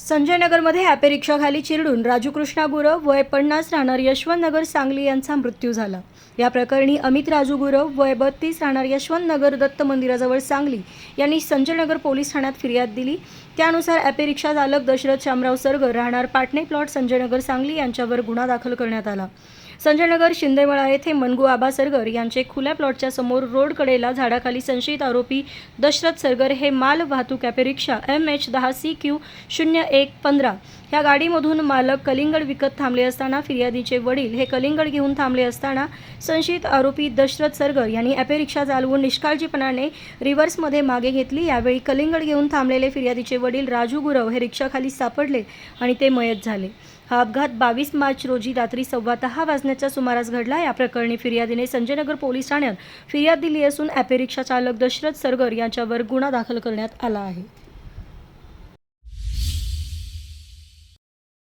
संजयनगरमध्ये Ape रिक्षाखाली चिरडून राजू कृष्णा गुरव वय पन्नास राहणार यशवंतनगर सांगली यांचा मृत्यू झाला. या प्रकरणी अमित राजू गुरव वय बत्तीस राहणार यशवंतनगर दत्त मंदिराजवळ सांगली यांनी संजयनगर पोलीस ठाण्यात फिर्याद दिली. त्यानुसार ॲपे रिक्षा चालक दशरथ शामराव सरगर राहणार पाटणे प्लॉट संजयनगर सांगली यांच्यावर गुन्हा दाखल करण्यात आला. संजयनगर शिंदेमळा येथे मनगू आबा सरगर यांचे खुल्या प्लॉटच्या समोर रोड कडेला झाडाखाली संशयित आरोपी दशरथ सरगर हे माल वाहतूक ॲपे रिक्षा एम एच दहा सी क्यू शून्य एक पंधरा. ह्या गाडीमधून मालक कलिंगड विकत थांबले असताना फिर्यादीचे वडील हे कलिंगड घेऊन थांबले असताना संशयित आरोपी दशरथ सरगर यांनी ॲपे रिक्षा चालवून निष्काळजीपणाने रिव्हर्समध्ये मागे घेतली. यावेळी कलिंगड घेऊन थांबलेले फिर्यादीचे वडील राजू गुरव हे रिक्षाखाली सापडले आणि ते मयत झाले. हा अपघात बावीस मार्च रोजी रात्री सव्वा दहा वाजण्याच्या सुमारास घडला. या प्रकरणी फिर्यादीने संजयनगर पोलीस ठाण्यात फिर्याद दिली असून ॲपे रिक्षा चालक दशरथ सरगर यांच्यावर गुन्हा दाखल करण्यात आला आहे.